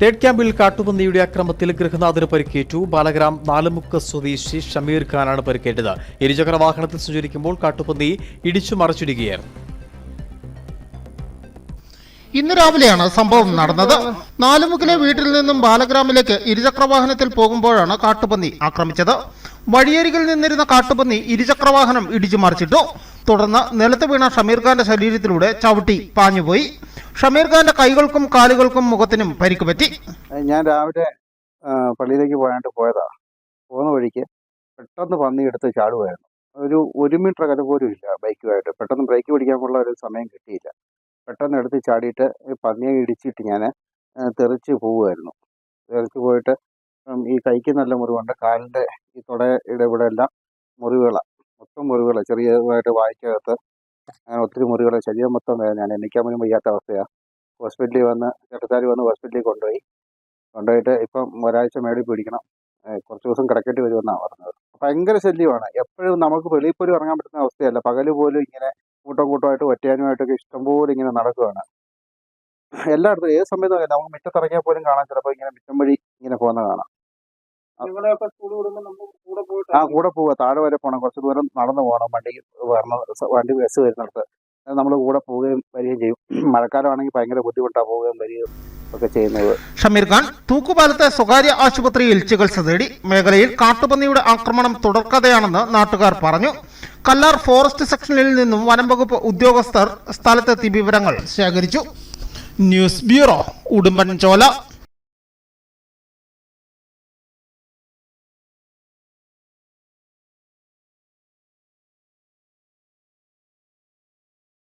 Third ക്യാമ്പിൽ കാട്ടുപന്നിയുടെ അക്രമത്തിൽ ഗൃഹനാഥന് പരിക്കേറ്റു. ബാലഗ്രാം നാലുമുക്ക് സ്വദേശി ഷമീർ ഖാനാണ് പരിക്കേറ്റത്. ഇരുചക്ര വാഹനത്തിൽ സഞ്ചരിക്കുമ്പോൾ കാട്ടുപന്നി ഇടിച്ചു മറച്ചിടുകയായിരുന്നു. ഇന്ന് രാവിലെയാണ് സംഭവം നടന്നത്. നാലുമുക്കിലെ വീട്ടിൽ നിന്നും ബാലഗ്രാമിലേക്ക് ഇരുചക്രവാഹനത്തിൽ പോകുമ്പോഴാണ് കാട്ടുപന്നി ആക്രമിച്ചത്. വഴിയരികിൽ നിന്നിരുന്ന കാട്ടുപന്നി ഇരുചക്രവാഹനം ഇടിച്ചു മറിച്ചിട്ടു. തുടർന്ന് നിലത്ത് വീണ ഷമീർ ഖാന്റെ ശരീരത്തിലൂടെ ചവിട്ടി പാഞ്ഞുപോയി. ഷമീർ ഖാന്റെ കൈകൾക്കും കാലുകൾക്കും മുഖത്തിനും പരിക്ക് പറ്റി. ഞാൻ രാവിലെ പള്ളിയിലേക്ക് പോയാണ്ട് പോയതാ. പോകുന്ന വഴിക്ക് പെട്ടെന്ന് പന്നി എടുത്ത് ചാടുവായിരുന്നു. ഒരു ഒരു മീറ്റർ അകലെ പോലും ഇല്ല ബൈക്കുമായിട്ട്. പെട്ടെന്ന് ബ്രേക്ക് പിടിക്കാനുള്ള ഒരു സമയം കിട്ടിയില്ല. പെട്ടെന്ന് എടുത്ത് ചാടിയിട്ട് പന്നിയെ ഇടിച്ചിട്ട് ഞാൻ തെറിച്ച് പോവുമായിരുന്നു തെറിച്ച് പോയിട്ട് ഈ കൈക്ക് നല്ല മുറിവുണ്ട്. കാലിന്റെ ഈ തുടയുടെ ഇവിടെ എല്ലാം മുറിവുകളാണ് മൊത്തം മുറിവുകളാണ് ചെറിയതായിട്ട് വായിക്കകത്ത് അങ്ങനെ ഒത്തിരി മുറികൾ ശരീരം മൊത്തം വേദനയാണ്. എണ്ണിക്കാൻ പോലും വയ്യാത്ത അവസ്ഥയാണ് ഹോസ്പിറ്റലിൽ വന്ന് ചെറുത്താരി വന്ന് ഹോസ്പിറ്റലിൽ കൊണ്ടുപോയി. കൊണ്ടുപോയിട്ട് ഇപ്പം ഒരാഴ്ച മേടി പിടിക്കണം. കുറച്ച് ദിവസം കിടക്കേണ്ടി വരുമെന്നാണ് പറഞ്ഞത്. ഭയങ്കര ശല്യമാണ്. എപ്പോഴും നമുക്ക് വെളിയിൽ പോലും ഇറങ്ങാൻ പറ്റുന്ന അവസ്ഥയല്ല. പകൽ പോലും ഇങ്ങനെ കൂട്ടം കൂട്ടമായിട്ട് ഒറ്റയാനുമായിട്ടൊക്കെ ഇഷ്ടംപോലെ ഇങ്ങനെ നടക്കുകയാണ്. എല്ലായിടത്തും ഏത് സമയത്തും നമുക്ക് മുറ്റത്തിറങ്ങിയാൽ പോലും കാണാം ചിലപ്പോൾ ഇങ്ങനെ മിറ്റം വഴി ഇങ്ങനെ പോകുന്ന കാണാം. ആ കൂടെ പോവുക. താഴെ വരെ പോകണം കുറച്ച് ദൂരം നടന്നു പോകണം വണ്ടി വരണം വണ്ടി ബസ് വരുന്നിടത്ത്. നമ്മൾ കൂടെ പോവുകയും വരികയും ചെയ്യും. മഴക്കാലമാണെങ്കിൽ ഭയങ്കര ബുദ്ധിമുട്ടാണ് പോവുകയും വരികയും ഒക്കെ ചെയ്യുന്നത്. ഷമീർ ഖാൻ തൂക്കുപാലത്തെ സ്വകാര്യ ആശുപത്രിയിൽ ചികിത്സ തേടി മേഖലയിൽ കാട്ടുപന്നിയുടെ ആക്രമണം തുടർക്കഥയാണെന്ന് നാട്ടുകാർ പറഞ്ഞു. കല്ലാർ ഫോറസ്റ്റ് സെക്ഷനിൽ നിന്നും വനംവകുപ്പ് ഉദ്യോഗസ്ഥർ സ്ഥലത്തെത്തി വിവരങ്ങൾ ശേഖരിച്ചു. News bureau Udumbanchola.